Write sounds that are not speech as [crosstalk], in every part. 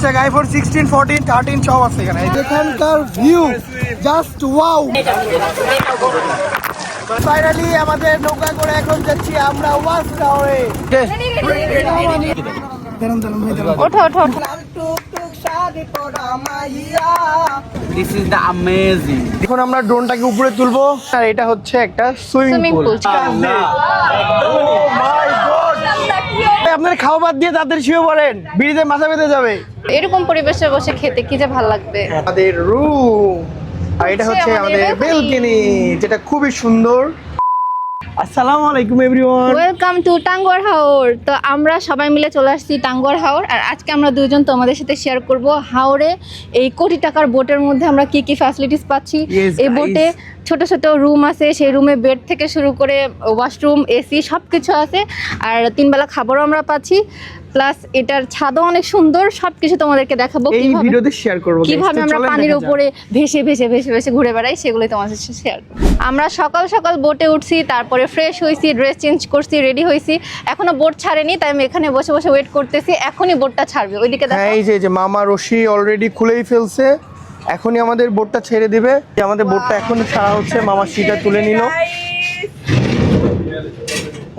Hashtag iPhone sixteen fourteen thirteen সব আছে এখানে। এখানকার ভিউ জাস্ট ওয়াও ফাইনালি আমাদের নৌকা করে এখন যাচ্ছি আমরা ওয়াচ টাওয়ারে ওঠো এখন আমরা ড্রোনটাকে উপরে তুলবো। আর এটা হচ্ছে একটা সুইমিং সুইমিং পুল পুল আপনার খাওয়া বাদ দিয়ে তাদের শুয়ে পড়েন বিড়িতে মাথা বেঁধে যাবে। এরকম পরিবেশে বসে খেতে কি যে ভালো লাগবে? আমাদের রুম আর এটা হচ্ছে আমাদের বেলকনি যেটা খুবই সুন্দর। আসসালামু আলাইকুম এভরিওয়ান ওয়েলকাম টু টাঙ্গর হাওর তো আমরা সবাই মিলে চলে আসছি টাঙ্গর হাওর আর আজকে আমরা দুজন তোমাদের সাথে শেয়ার করব হাওরে এই কোটি টাকার বোটের মধ্যে আমরা কি কি ফ্যাসিলিটিস পাচ্ছি। এই বোটে ছোট ছোট রুম আছে সেই রুমে বেড থেকে শুরু করে ওয়াশরুম এসি সব কিছু আছে আর তিনবেলা খাবারও আমরা পাচ্ছি। প্লাস এটার ছাদও অনেক সুন্দর সবকিছু তোমাদেরকে দেখাবো এই ভিডিওতে শেয়ার করব কীভাবে আমরা পানির উপরে ভেসে ভেসে ভেসে ভেসে ঘুরে বেড়াই সেগুলোই তোমাদের সাথে শেয়ার আমরা সকাল সকাল বোটে উঠছি তারপরে ফ্রেশ হয়েছি ড্রেস চেঞ্জ করছি রেডি হয়েছি এখনও বোট ছাড়েনি তাই আমি এখানে বসে বসে ওয়েট করতেছি। এখনই বোটটা ছাড়বে ওইদিকে দেখো হ্যাঁ এই যে যে মামা রশি অলরেডি খুলেই ফেলছে। এখনই আমাদের বোটটা ছেড়ে দিবে। যে আমাদের বোটটা এখনই ছাড়া হচ্ছে মামা সিটা তুলে নিল।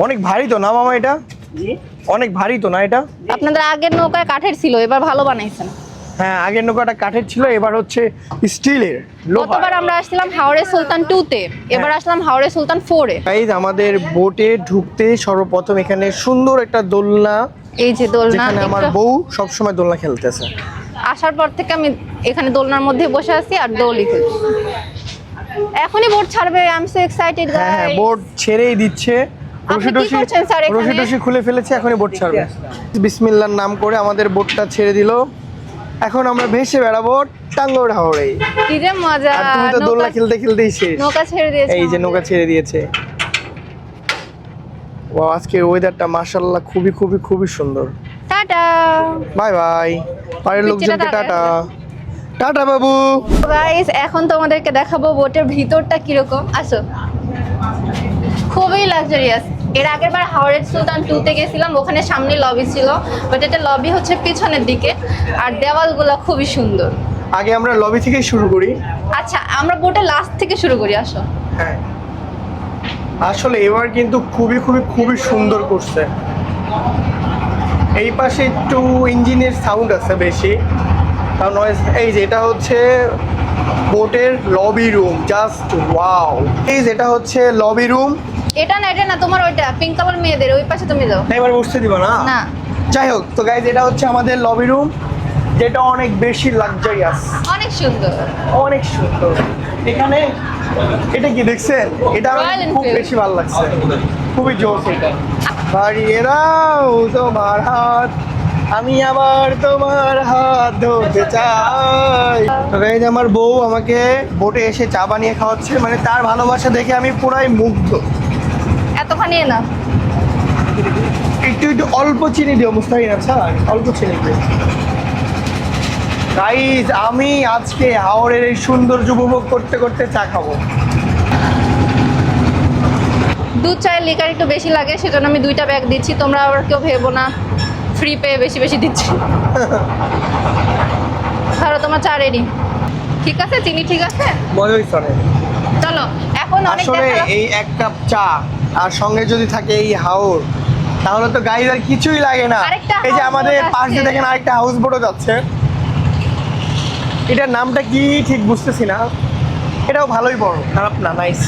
অনেক ভারী তো না মামা এটা? অনেক ভারী তো না এটা? আপনাদের আগের নৌকায় কাঠের ছিল এবার ভালো বানাইছেন। হ্যাঁ আগের নৌকাটা কাঠের ছিল এবার হচ্ছে স্টিলের গতবার আমরা আসছিলাম হাওড়ে সুলতান টুতে এবার আসলাম হাওড়ে সুলতান ফোরে গাইজ আমাদের বোটে ঢুকতে সর্বপ্রথম এখানে সুন্দর একটা দোলনা এই যে দোলনা আমার বউ সবসময় দোলনা খেলতেছে। আসার পর থেকে আমি এখানে দোলনার মধ্যে বসে আছি আর দোলই খেলছি এখনই বোট ছাড়বে আই এম সো এক্সাইটেড হ্যাঁ হ্যাঁ বোট ছেড়েই দিচ্ছে। রশি খুলে ফেলেছে এখনই বোট ছাড়বে। বিসমিল্লার নাম করে আমাদের বোটটা ছেড়ে দিল। এখন আমরা ভেসে বেড়াবো টাঙ্গর হাওড়ে। কি যে মজা আর তুমি তো দোলনা খেলতে খেলতেই শেষ। নৌকা ছেড়ে দিয়েছে এই যে নৌকা ছেড়ে দিয়েছে। ও আজকের ওয়েদারটা মাশাল্লাহ খুবই খুবই খুবই সুন্দর। টাটা। Bye bye. পাড়ের লোকজনকে টাটা। টাটা। টাটা বাবু। গাইস এখন তোমাদেরকে দেখাবো বোটের ভিতরটা কীরকম। আসো। খুবই লাক্সারিয়াস এর আগের বার হাওড়ের সুলতান টুতে গেছিলাম ওখানে সামনে লবি ছিল বাট এটা লবি হচ্ছে পিছনের দিকে আর দেওয়ালগুলো খুবই সুন্দর। আগে আমরা লবি থেকেই শুরু করি। আচ্ছা আমরা বোটে লাস্ট থেকে শুরু করি আসো। হ্যাঁ। আসলে এবার কিন্তু খুবই খুবই খুবই সুন্দর করছে। এই পাশে একটু ইঞ্জিনের সাউন্ড আছে বেশি। কারণ নয়েজ এই যে এটা হচ্ছে বোটের লবি রুম জাস্ট ওয়াও এই যেটা হচ্ছে লবি রুম এটা না এটা না তোমার ওইটা পিঙ্ক কালার মেয়েদের ওই পাশে তুমি যাও। এবার বসতে দিব না? না। যাই হোক তো গাইজ এটা হচ্ছে আমাদের লবি রুম যেটা অনেক বেশি লাক্সারিয়াস অনেক সুন্দর। অনেক সুন্দর। এখানে এটা কি দেখছেন? এটা আমার খুব বেশি ভালো লাগছে। খুবই জোস এটা। বাড়িয়ে দাও তোমার হাত আমি আবার তোমার হাত ধরতে চাই। তো guys, আমার বউ আমাকে বোটে এসে চা বানিয়ে খাওয়াচ্ছে মানে তার ভালোবাসা দেখে আমি পুরাই মুগ্ধ। এতখানি না। একটু একটু অল্প চিনি দিও মুস্তাহিন আচ্ছা? অল্প চিনি দিও। গাইজ আমি আজকে হাওড়ের এই সৌন্দর্য উপভোগ করতে করতে চা খাব। দুধ চায়ের লিকার একটু বেশি লাগে সেজন্য আমি দুইটা ব্যাগ দিচ্ছি। তোমরা আবার কেউ ভেবো না। ফ্রি পেয়ে বেশি বেশি দিচ্ছি। ধরো তোমার চা রেডি ঠিক আছে? চিনি ঠিক আছে? মজা চলো এখন অনেক আসলে এই এক কাপ চা আর সঙ্গে যদি থাকে এই হাওর তাহলে তো গাইজ আর কিছুই লাগে না। এই যে আমাদের পাশ দিয়ে দেখেন আরেকটা হাউস বোটও যাচ্ছে। এটার নামটা কি ঠিক বুঝতেছি না। এটাও ভালোই বড়। খারাপ না নাইস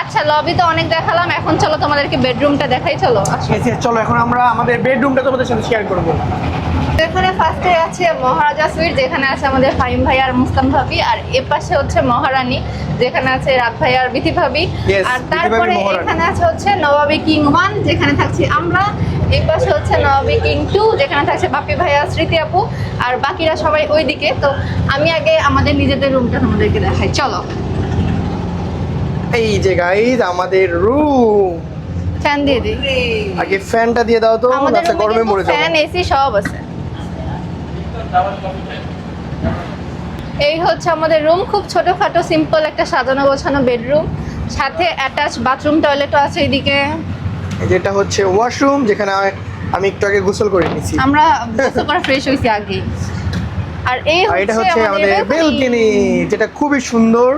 আচ্ছা লবি তো অনেক দেখালাম এখন চলো তোমাদেরকে বেডরুমটা দেখাই চলো। চলো এখন আমরা আমাদের বেডরুমটা তোমাদের সাথে শেয়ার করব। এখানে ফার্স্টে আছে মহারাজা সুইট যেখানে আছে আমাদের ফাহিম ভাই আর মুস্তাম ভাবি। আর এ পাশে হচ্ছে মহারানী যেখানে আছে রাত ভাই আর বিথি ভাবি। আর তারপরে এখানে আছে হচ্ছে নবাবী কিং ওয়ান যেখানে থাকছি আমরা। এই পাশে হচ্ছে নবাবী কিং টু যেখানে থাকছে বাপি ভাইয়া স্মৃতি আপু। আর বাকিরা সবাই ওইদিকে। তো আমি আগে আমাদের নিজেদের রুমটা তোমাদেরকে দেখাই। চলো। এই যে গাইজ আমাদের রুম ফ্যান দিয়ে দিই। আগে ফ্যানটা দিয়ে দাও তো আমাদের গরমে মরে যাব। ফ্যান এসি সব আছে। এই হচ্ছে আমাদের রুম খুব ছোটখাটো সিম্পল একটা সাজানো গোছানো বেডরুম সাথে অ্যাটাচ বাথরুম টয়লেটও আছে এদিকে যেটা হচ্ছে ওয়াশরুম যেখানে আমি একটু আগে গোসল করে নিয়েছি। আমরা গোসল করে ফ্রেশ হয়েছি আগে আর এই এটা হচ্ছে আমাদের। বেলকিনি যেটা খুবই সুন্দর।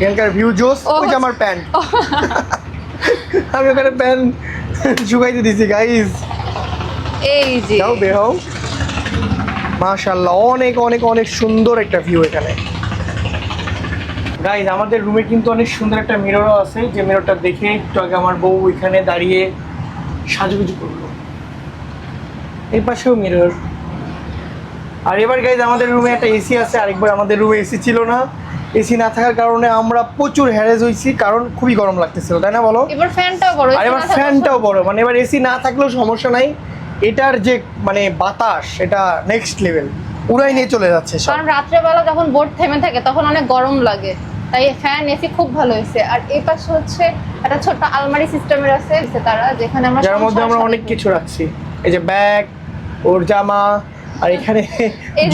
এখানকার ভিউ জোস। ওই যে আমার প্যান্ট। [laughs] আমি ওখানে প্যান্ট [laughs] শুকাইতে দিছি গাইস এই যে। যাও বের হও। মাশাআল্লাহ অনেক অনেক অনেক সুন্দর একটা ভিউ এখানে। গাইজ আমাদের রুমে কিন্তু অনেক সুন্দর একটা মিররও আছে। যে মিররটা দেখে একটু আগে আমার বউ এখানে দাঁড়িয়ে সাজুগুজু করল। এর পাশেও মিরর আর এবার গাইজ আমাদের রুমে একটা এসি আছে। আরেকবার আমাদের রুমে এসি ছিল না। এসি না থাকার কারণে আমরা প্রচুর হ্যারেজ হয়েছি কারণ খুবই গরম লাগতেছিল তাই না বলো? এবার ফ্যানটাও বড় আর এবার ফ্যানটাও বড় মানে এবার এসি না থাকলেও সমস্যা নাই। এটার যে মানে বাতাস এটা নেক্সট লেভেল উড়াই নিয়ে চলে যাচ্ছে কারণ রাত্রেবেলা যখন বোর্ড থেমে থাকে তখন অনেক গরম লাগে। তাই ফ্যান এসি খুব ভালো হয়েছে। আর এই পাশে হচ্ছে একটা ছোট্ট আলমারি সিস্টেমের আছে তারা যেখানে আমরা যার মধ্যে আমরা অনেক কিছু রাখছি। এই যে ব্যাগ ওর জামা আর এখানে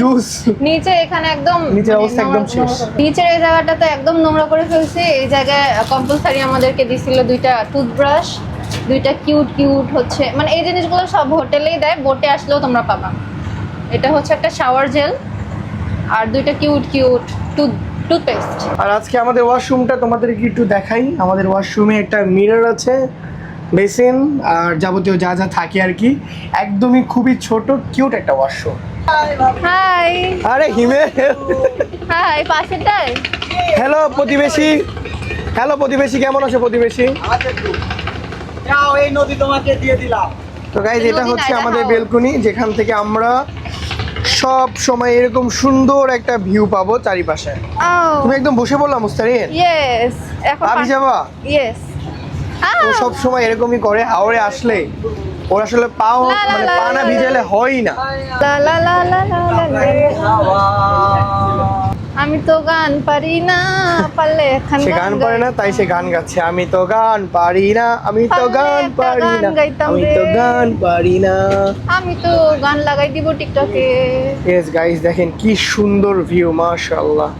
জুস নিচে এখানে একদম নিচের মানে অবস্থা একদম শেষ। নিচের এই জায়গাটাতে একদম নোংরা করে ফেলছে। এই জায়গায় কম্পালসারি আমাদেরকে দিছিল দুইটা টুথব্রাশ দুইটা কিউট কিউট হচ্ছে। মানে এই জিনিসগুলো সব হোটেলেই দেয় বোটে আসলেও তোমরা পাবা। এটা হচ্ছে একটা শাওয়ার জেল আর দুইটা কিউট কিউট টুথ টুথপেস্ট আর আজকে আমাদের ওয়াশরুমটা তোমাদেরকে একটু দেখাই। আমাদের ওয়াশরুমে একটা মিরর আছে বেসিন আর যাবতীয় যা যা থাকে আর কি। একদমই খুবই ছোট কিউট একটা ওয়াশরুম হাই আরে হিমে! হাই পাশেরটাই হ্যালো প্রতিবেশী। হ্যালো প্রতিবেশী কেমন আছে প্রতিবেশী? যাও এই নদী তোমাকে দিয়ে দিলাম। তো গাইজ এটা না, হচ্ছে আমাদের। বেলকনি যেখান থেকে আমরা সব সময় এরকম সুন্দর একটা ভিউ পাবো চারিপাশে। তুমি একদম বসে বললাম মুস্তারিন? ইয়েস এখন ভাবি যাবা? ইয়েস ও সব সময় এরকমই করে হাওড়ে আসলে। ওর আসলে পাও মানে লা পা না ভিজালে হয় না। লা লা লা লা লা লা লা। আমি তো গান পারি না পারলে এখন সে গান পারে না তাই সে গান গাচ্ছে। আমি তো গান পারি না আমি তো গান পারি না আমি তো গান পারি না। আমি তো গান লাগাই দিব টিকটকে। ইয়েস গাইস দেখেন কি সুন্দর ভিউ মাশাআল্লাহ।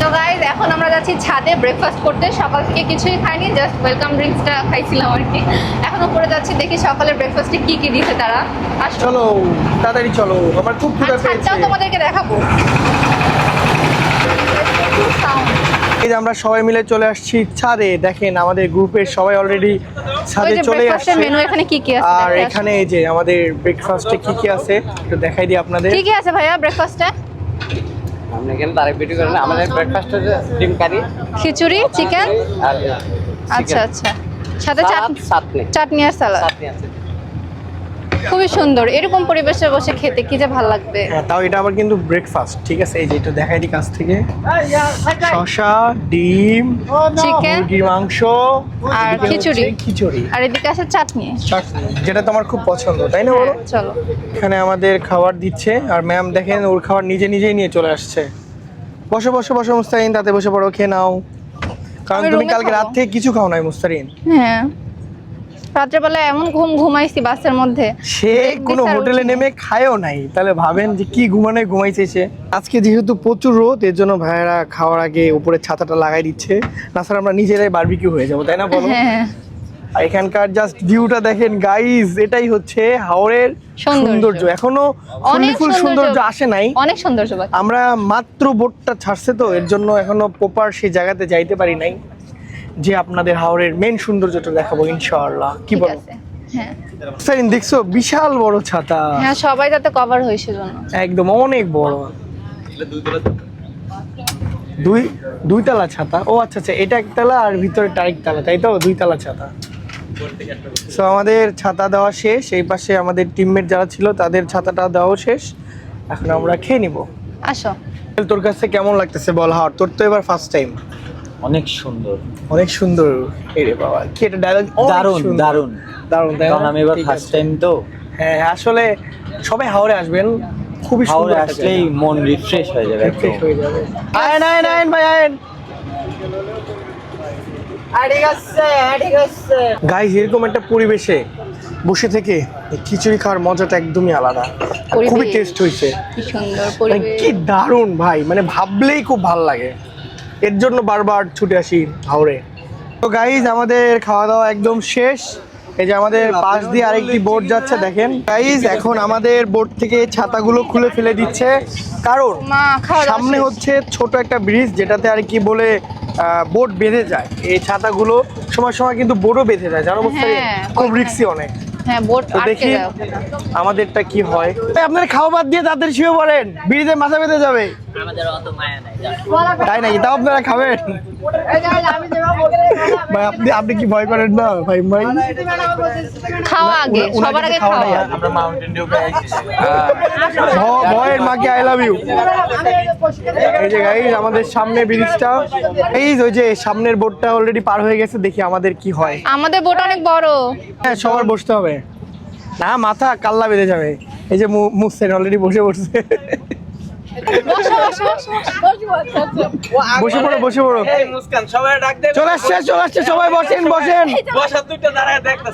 তো গাইজ এখন আমরা যাচ্ছি ছাদে ব্রেকফাস্ট করতে। সকাল থেকে কিছুই খাইনি জাস্ট ওয়েলকাম ড্রিঙ্কসটা খাইছিলাম আর কি। এখন উপরে যাচ্ছি দেখি সকালের ব্রেকফাস্টে কি কি দিছে তারা। চলো তাড়াতাড়ি চলো আমার খুব তোমাদেরকে দেখাবো. এই যে আমরা সবাই মিলে চলে আসছি ছাদে। দেখেন আমাদের গ্রুপের সবাই অলরেডি ছাদে চলে আসছে। মেনু এখানে কি কি আছে? আর এখানে এই যে আমাদের ব্রেকফাস্টে কি কি আছে একটু দেখাই দিই আপনাদের। কি কি আছে ভাইয়া ব্রেকফাস্টে আপনি এখানে তারিখ ভিডিও করেন আমাদের ব্রেকফাস্ট হচ্ছে ডিম কারি খিচুড়ি চিকেন আর আচ্ছা আচ্ছা। সাথে চাটনি। চাটনি আর সালাদ। চাটনি আছে। খুবই সুন্দর। এরকম পরিবেশে বসে খেতে কি যে ভালো লাগবে? হ্যাঁ তাও এটা আবার কিন্তু ব্রেকফাস্ট ঠিক আছে? এই যে একটু দেখাই দিই কাছ থেকে। শসা ডিম চিকেন মুরগির মাংস আর খিচুড়ি। খিচুড়ি। আর এদিকে আছে চাটনি। চাটনি যেটা তোমার খুব পছন্দ তাই না বলো? হ্যাঁ, চলো। এখানে আমাদের খাবার দিচ্ছে আর ম্যাম দেখেন ওর খাবার নিজে নিজেই নিয়ে চলে আসছে। বসো বসো বসো মুস্তারিন তাতে বসে পড়ো খেয়ে নাও। কারণ তুমি কালকে রাত থেকে কিছু খাও নাই মুস্তারিন। হ্যাঁ। রাত্রেবেলা এমন ঘুম ঘুমাইছি বাসের মধ্যে। সে কোনো হোটেলে নেমে খায়ও নাই। তাহলে ভাবেন যে কি ঘুমানোয় ঘুমাইছে সে। আজকে যেহেতু প্রচুর রোদ এর জন্য ভাইয়েরা খাওয়ার আগে উপরে ছাতাটা লাগাই দিচ্ছে। না স্যার আমরা নিজেরাই বারবিকিউ হয়ে যাব তাই না বলো? হ্যাঁ আর এখানকার জাস্ট ভিউটা দেখেন গাইজ এটাই হচ্ছে হাওড়ের সৌন্দর্য। এখনও অনেক ফুল সৌন্দর্য। সৌন্দর্য আসে নাই। অনেক সৌন্দর্য আমরা মাত্র বোটটা ছাড়ছে তো এর জন্য এখনও প্রপার সেই জায়গাতে যাইতে পারি নাই। যে আপনাদের হাওড়ের মেন সৌন্দর্যটা দেখাবো ইনশাআল্লাহ। কি বলো? হ্যাঁ। স্যার দেখছ? বিশাল বড় ছাতা। হ্যাঁ সবাই যাতে কভার হয় সেজন্য। একদম অনেক বড়। দুই দুই তালা ছাতা? ও আচ্ছা আচ্ছা এটা একতলা আর ভিতরে টাইক তালা তাই তো? দুই তালা ছাতা। সো আমাদের ছাতা দেওয়া শেষ। এই পাশে আমাদের টিমমেট যারা ছিল তাদের ছাতাটা দেওয়াও শেষ। এখন আমরা খেয়ে নিব। আসো। তোর কাছে কেমন লাগতেছে বল হাওড় তোর তো এবার ফার্স্ট টাইম অনেক সুন্দর। অনেক সুন্দর। এরে বাবা কি এটা ডায়লগ দারুণ দারুণ। দারুণ কারণ আমি এবার ফার্স্ট টাইম তো। হ্যাঁ আসলে সবাই হাওড়ে আসবেন খুবই সুন্দর আসলেই মন রিফ্রেশ হয়ে যাবে একদম। রিফ্রেশ হয়ে যাবে। আয়েন আয়েন আয়েন ভাই আয়েন। গাইস এরকম একটা পরিবেশে বসে থেকে খিচুড়ি খাওয়ার মজাটা একদমই আলাদা। খুবই টেস্ট হয়েছে। কি সুন্দর মানে কি দারুণ ভাই মানে ভাবলেই খুব ভালো লাগে। এর জন্য বারবার ছুটে আসি হাওড়ে তো গাইজ আমাদের খাওয়া দাওয়া একদম শেষ। এই যে আমাদের পাশ দিয়ে আরেকটি বোট যাচ্ছে দেখেন। গাইজ এখন আমাদের বোট থেকে ছাতাগুলো খুলে ফেলে দিচ্ছে। কারণ সামনে হচ্ছে ছোট একটা ব্রিজ যেটাতে আর কি বলে বোট বেঁধে যায়। এই ছাতাগুলো সময় সময় কিন্তু বোটও বেঁধে যায়। জানো বুঝতে হ্যাঁ, খুব রিক্সি অনেক। হ্যাঁ দেখি আমাদেরটা কি হয়। আপনার খাওয়া বাদ দিয়ে তাদের শুয়ে পড়েন। ব্রিজে মাথা বেঁধে যাবে। তাই নাকি? তাও আপনারা খাবেন? ভাই আপনি আপনি কি ভয় করেন না ভাই ভাই? খাওয়া আগে সবার আগে খাওয়া খাওয়া। আমরা মাউন্টেন ডিউ ভ- ভয়ের মাকে আই লাভ ইউ এই যে গাইজ আমাদের সামনে ব্রিজটা। এই ওই যে সামনের বোটটা অলরেডি পার হয়ে গেছে দেখি আমাদের কি হয়। আমাদের বোট অনেক বড়। হ্যাঁ সবার বসতে হবে। না মাথা কাল্লা বেঁধে যাবে। এই যে মু- মুসছেন অলরেডি বসে পড়ছে বসো বসো বসো, বসো বসে পড়ো। বসে পড়ো মুস্কান সবাই ডাক দে। চলে আসছে চলে আসছে সবাই বসেন বসেন।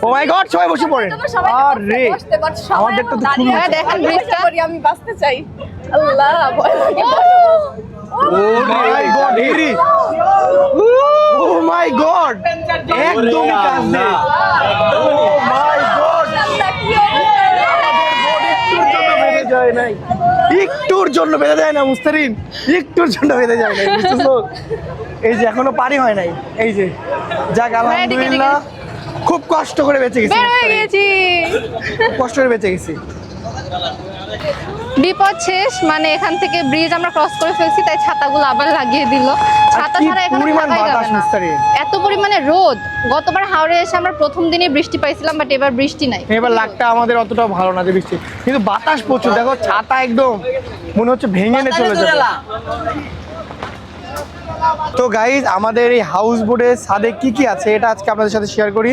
ও মাই গড সবাই বসে পড়েন। আরে আমাদেরটা তো হ্যাঁ দেখেন ব্রিজটা। আমি বাঁচতে চাই। আল্লাহ ও মাই গড হিরি ও মাই গড একদমই কাজ নেই। ও মাই গড একটুর জন্য বেঁধে দেয় না মুস্তারিন। একটুর জন্য বেঁধে যায় না বুঝছ এই যে এখনও পারি হয় নাই। এই যে যাক আলহামদুলিল্লাহ খুব কষ্ট করে বেঁচে গেছি কষ্ট করে বেঁচে গেছি। বিপদ শেষ মানে এখান থেকে ব্রিজ আমরা ক্রস করে ফেলছি তাই ছাতাগুলো আবার লাগিয়ে দিল। ছাতা ছাড়া এখানে থাকাই যাবে না। এত পরিমাণে রোদ। গতবার হাওড়ে এসে আমরা প্রথম দিনে বৃষ্টি পাইছিলাম বাট এবার বৃষ্টি নাই। এবার লাকটা আমাদের অতটাও ভালো না যে বৃষ্টি। কিন্তু বাতাস প্রচুর দেখো ছাতা একদম মনে হচ্ছে ভেঙে নে চলে যাবে। তো গাইজ আমাদের এই হাউস বোটে ছাদে কি কি আছে এটা আজকে আপনাদের সাথে শেয়ার করি।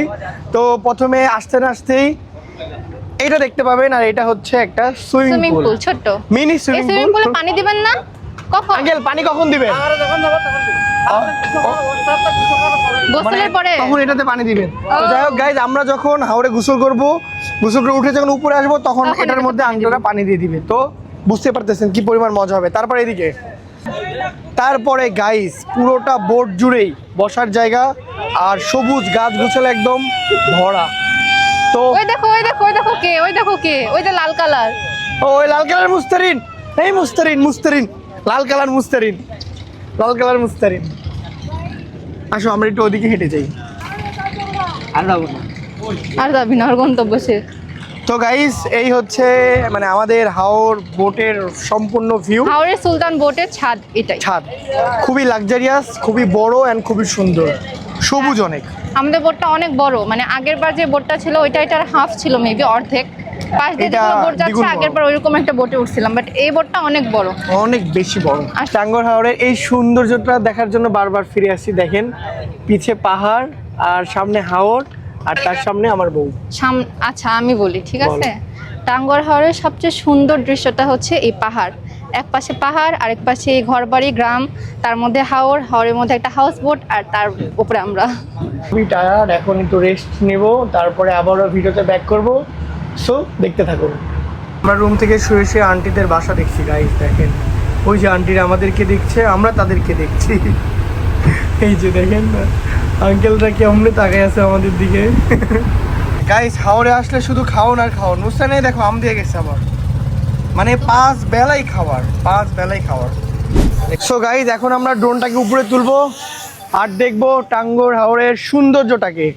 তো প্রথমে আসতে না আসতেই এটা দেখতে পাবেন আর এটা হচ্ছে একটা সুইমিং পুল। পুল ছোট্ট। মিনি এই সুইমিং সুইমিং পুল পুলে পানি দিবেন না? কখন? আঙ্কেল পানি কখন দিবেন? গোসলের পরে? তখন এটাতে পানি দিবেন। তো যাই হোক গাইজ আমরা যখন হাওড়ে গোসল করব গোসল করে উঠে যখন উপরে আসব তখন এটার মধ্যে পানি আঙ্কেলরা পানি দিয়ে দিবে। তো বুঝতে পারতেছেন কি পরিমাণ মজা হবে। তারপরে এদিকে। তারপরে গাইস পুরোটা বোট জুড়েই বসার জায়গা আর সবুজ গাছ গুছাল একদম ভরা। তো ওই দেখো ওই দেখো ওই দেখো কে ওই দেখো কে ওই যে লাল কালার। ও, ওই লাল কালার মুস্তারিন। এই মুস্তারিন মুস্তারিন। লাল কালার মুস্তারিন। লাল কালার মুস্তারিন। আসো আমরা একটু ওদিকে হেঁটে যাই। আর যাব না। আর যাবি না আর গন্তব্য শেষ। তো গাইস এই হচ্ছে মানে আমাদের হাওর বোটের সম্পূর্ণ ভিউ হাওড়ের সুলতান বোটের ছাদ এটাই। ছাদ। খুবই লাক্সারিয়াস খুবই বড় অ্যান্ড খুবই সুন্দর। সবুজ অনেক। আমাদের বোটটা অনেক বড় মানে আগের বার যে বোটটা ছিল ওইটা এটার হাফ ছিল মেবি অর্ধেক। পাশ দিয়ে যেগুলো বোট যাচ্ছে আগের বার ওইরকম একটা বোটে উঠছিলাম বাট এই বোটটা অনেক বড়। অনেক বেশি বড়। আর- টাঙ্গর হাওরের এই সৌন্দর্যটা দেখার জন্য বারবার ফিরে আসি দেখেন। পিছে পাহাড় আর সামনে হাওর আর তার সামনে আমার বউ। আচ্ছা আমি বলি ঠিক আছে? টাঙ্গর হাওরের সবচেয়ে সুন্দর দৃশ্যটা হচ্ছে এই পাহাড়। এক পাশে পাহাড় আরেক পাশে ঘরবাড়ি গ্রাম তার মধ্যে হাওর হাওরের মধ্যে একটা হাউস বোট আর তার উপরে আমরা। খুবই টায়ার্ড এখন একটু রেস্ট নেব, তারপরে আবারও ভিডিওতে ব্যাক করব। সো দেখতে থাকুন। আমরা রুম থেকে শুয়ে শুয়ে আন্টিদের বাসা দেখছি গাইস দেখেন। ওই যে আন্টিরা আমাদেরকে দেখছে, আমরা তাদেরকে দেখছি। এই যে দেখেন না আঙ্কেলরা কেমন তাকাই আছে আমাদের দিকে। গাইস হাওড়ে আসলে শুধু খাওন আর খাওন। নেই দেখো, আম দিয়ে গেছে আবার। মানে পাঁচ বেলাই খাবার পাঁচ বেলাই খাবার সো গাইজ এখন আমরা ড্রোনটাকে উপরে তুলবো। আর দেখব টাঙ্গর হাওড়ের সৌন্দর্যটাকে।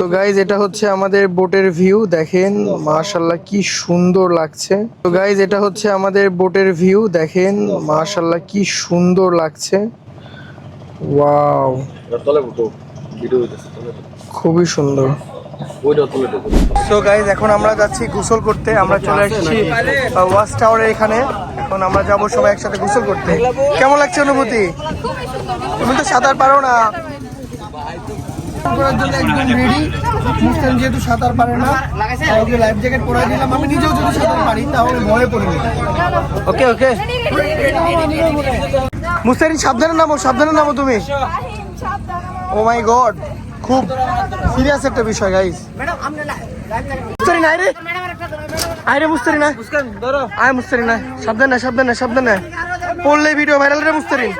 তো গাইজ এটা হচ্ছে আমাদের বোটের ভিউ দেখেন মাশাল্লাহ কি সুন্দর লাগছে। তো গাইজ এটা হচ্ছে আমাদের বোটের ভিউ দেখেন মাশাল্লাহ কি সুন্দর লাগছে। ওয়াও খুবই সুন্দর। সো গাইজ এখন আমরা যাচ্ছি গোসল করতে। আমরা চলে এসেছি ওয়াচ টাওয়ারের এখানে। এখন আমরা যাব সবাই একসাথে গোসল করতে। কেমন লাগছে অনুভূতি? তুমি তো সাঁতার পারো না। করার জন্য একদম রেডি মুসলিম যেহেতু সাঁতার পারে না তাই ওকে লাইফ জ্যাকেট পরাই দিলাম। আমি নিজেও যদি সাঁতার পারি তাহলে ভয়ে পড়ি ওকে ওকে মুস্তারিন সাবধানে নামো সাবধানে নামো তুমি। ও মাই গড খুব সিরিয়াস একটা বিষয় গাইস মুস্তারিন আয় রে। আয় রে মুস্তারিন আয় আয় মুস্তারিন আয় সাবধান না। সাবধান না সাবধান। না পড়লে ভিডিও ভাইরাল রে মুস্তারিন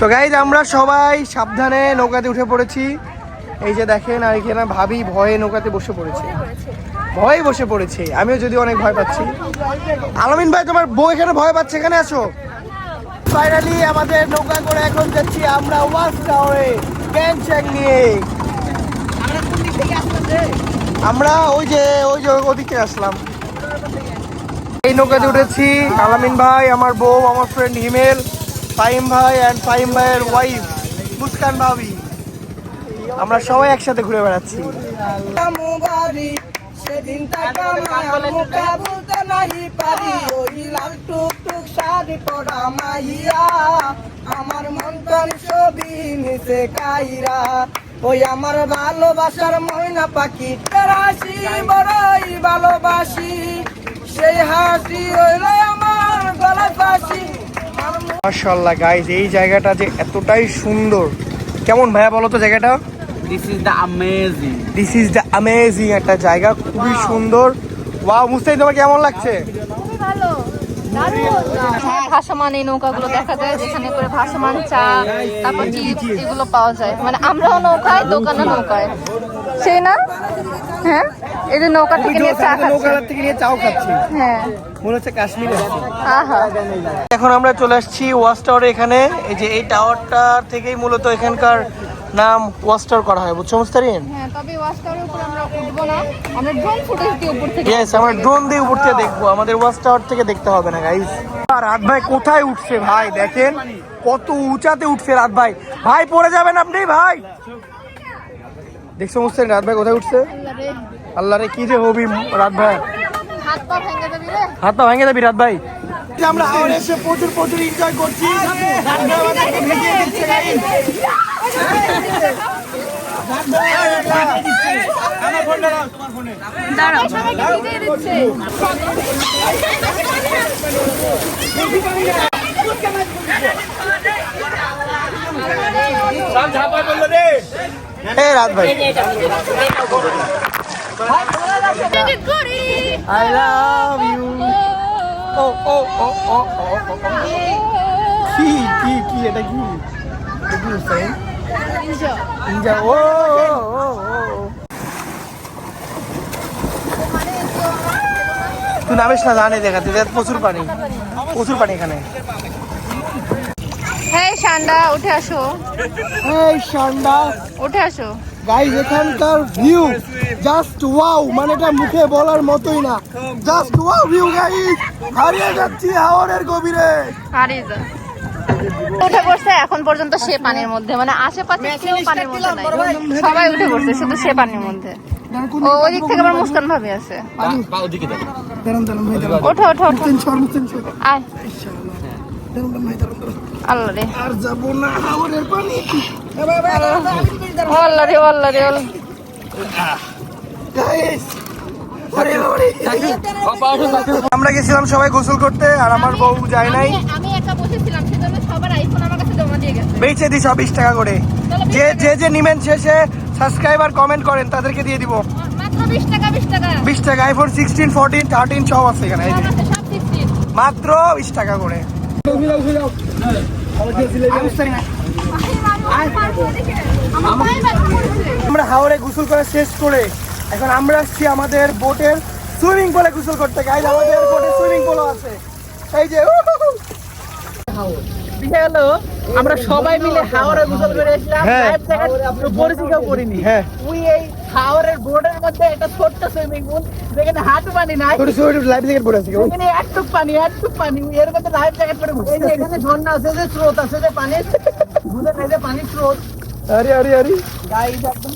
তো গাইজ আমরা সবাই সাবধানে নৌকাতে উঠে পড়েছি। এই যে দেখেন আর এখানে ভাবি ভয়ে নৌকাতে বসে পড়েছে। ভয়ে বসে পড়েছে। আমিও যদি অনেক ভয় পাচ্ছি। আলামিন ভাই তোমার বউ এখানে ভয় পাচ্ছে এখানে আসো। ফাইনালি আমাদের নৌকা করে এখন যাচ্ছি আমরা ওয়াশ টাওয়ারে। ক্যানচ্যাং নিয়ে। আমরা ওই যে ওই যে ওদিকে আসলাম। এই নৌকাতে উঠেছি। আলামিন ভাই আমার বউ আমার ফ্রেন্ড হিমেল ফাইম ভাই অ্যান্ড ফাইম ভাইয়ের ওয়াইফ মুস্কান ভাবি। আমরা সবাই একসাথে ঘুরে বেড়াচ্ছি। সেদিন তাকা মায়া মুখা বলতে নাহি পারি। ওই লাল টুক টুক শাড়ি পরা মাইয়া। আমার মন প্রাণ ছবি মিশে কাইরা। ওই আমার ভালোবাসার ময়না পাখি হাসি বড়ই ভালোবাসি। সেই হাসি হইল আমার গলায় আমার মার্শাল্লাহ গাইজ এই জায়গাটা যে এতটাই সুন্দর। কেমন ভাইয়া বলো তো জায়গাটা? This is the amazing this is the amazing একটা জায়গা খুবই সুন্দর। ওয়াও মুস্তাই তোমার কেমন লাগছে? হ্যাঁ, ভাসমান এই নৌকাগুলো দেখা যায় যেখানে করে ভাসমান চা তারপর চিপস এগুলো পাওয়া যায়। মানে আমরাও নৌকায় দোকানে নৌকায়। সেই না? হ্যাঁ? এই যে নৌকা থেকে নিয়ে চা খাচ্ছি। নৌকার থেকে নিয়ে চাও খাচ্ছি। হ্যাঁ। মনে হচ্ছে কাশ্মীর আহা। এখন আমরা চলে আসছি ওয়াচ টাওয়ারে এখানে। এই যে এই টাওয়ারটা থেকেই মূলত এখানকার নাম ওয়াচ টাওয়ার করা হয় বুঝছ মুস্তারিন? হ্যাঁ তবে ওয়াচ টাওয়ারের উপর আমরা উঠবো না। আমরা ড্রোন ফুটেজ দিয়ে উপর থেকে ইয়েস আমরা ড্রোন দিয়ে উপর থেকে দেখব। আমাদের ওয়াস্টার থেকে দেখতে হবে না গাইস রাত ভাই কোথায় উঠছে ভাই দেখেন? কত উঁচাতে উঠছে রাত ভাই। ভাই পড়ে যাবেন আপনি ভাই। দেখছ মুস্তারিন রাত ভাই কোথায় উঠছে? আল্লাহ রে কি যে হবি রাত ভাই। হাত পা ভেঙে দেবি রে। হাত পা ভেঙে যাবি রাত ভাই। আমরা হাওড়ে এসে প্রচুর প্রচুর এনজয় করছি। দাঁড়াও। রাত ভাই। I love you. ও ও ও ও ও কি কি কি এটা কি? এটা কি ও ও ও ও তুই নামিস না জানে দেখাতে দেখ প্রচুর পানি প্রচুর পানি এখানে। হ্যাঁ সান্ডা উঠে আসো। এই সান্ডা। উঠে আসো। গাইজ এখানকার ভিউ জাস্ট ওয়াও মানে এটা মুখে বলার মতোই না। জাস্ট ওয়াও ভিউ গাইজ হারিয়ে যাচ্ছি হাওরের গভীরে। হারিয়ে উঠে পড়ছে এখন পর্যন্ত সে পানির মধ্যে। মানে আশেপাশে কেউ পানির মধ্যে নাই। সবাই উঠে পড়ছে শুধু সে পানির মধ্যে। ও ওই দিক থেকে আবার মুস্কান ভাবে আছে। ওদিকে ওঠো ওঠো ওঠো। আয়। আল্লাহ রে। আর যাব না হাওরের পানি। আল্লাহ রে আল্লাহ রে। আমরা গেছিলাম সবাই গোসল করতে আর আমার বউ যায় নাই। আমি- আমি একা বসেছিলাম সেজন্য সবার আইফোন আমার কাছে জমা দিয়ে গেছে বেচে দিস বিশ টাকা করে। যে যে যে নিবেন শেষে সাবস্ক্রাইব আর কমেন্ট করেন তাদেরকে দিয়ে দিব। বিশ টাকা আইফোন সিক্সটিন ফোরটিন থার্টিন সব আছে এখানে মাত্র বিশ টাকা করে। আমার হাওড়ে গোসল করে শেষ করে এখন আমরা আসছি আমাদের বোটের সুইমিং পুলে গোসল করতে। গাইজ আমাদের বোটে সুইমিং পুলও আছে। এই যে উহুহু। হলো আমরা সবাই মিলে হাওড়ে গোসল করে এসেছিলাম। হ্যাঁ। পরিচিকাও করিনি। হ্যাঁ। তুই এই হাওড়ের বোর্ডের মধ্যে একটা ছোট্ট সুইমিং পুল যেখানে হাঁটু পানি নাই। ছোট ছোট লাইফ জ্যাকেট পরে আছে এখানে একটুক পানি একটুক পানি এর মধ্যে লাইফ জ্যাকেট পরে। এই যে এখানে ঝর্ণা আছে যে স্রোত আছে যে পানির বুঝে নাই যে পানির স্রোত। আরে আরে আরে। গাইজ একদম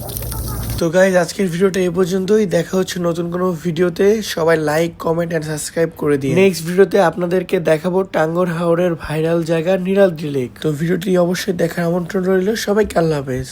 তো গাইজ আজকের ভিডিওটা এ পর্যন্তই। দেখা হচ্ছে নতুন কোনো ভিডিওতে। সবাই লাইক কমেন্ট অ্যান্ড সাবস্ক্রাইব করে দিন। নেক্সট ভিডিওতে আপনাদেরকে দেখাবো টাঙ্গর হাওড়ের ভাইরাল জায়গা নিরাল দিলেক তো ভিডিওটি অবশ্যই দেখার আমন্ত্রণ রইল। সবাইকে আল্লাহ হাফেজ।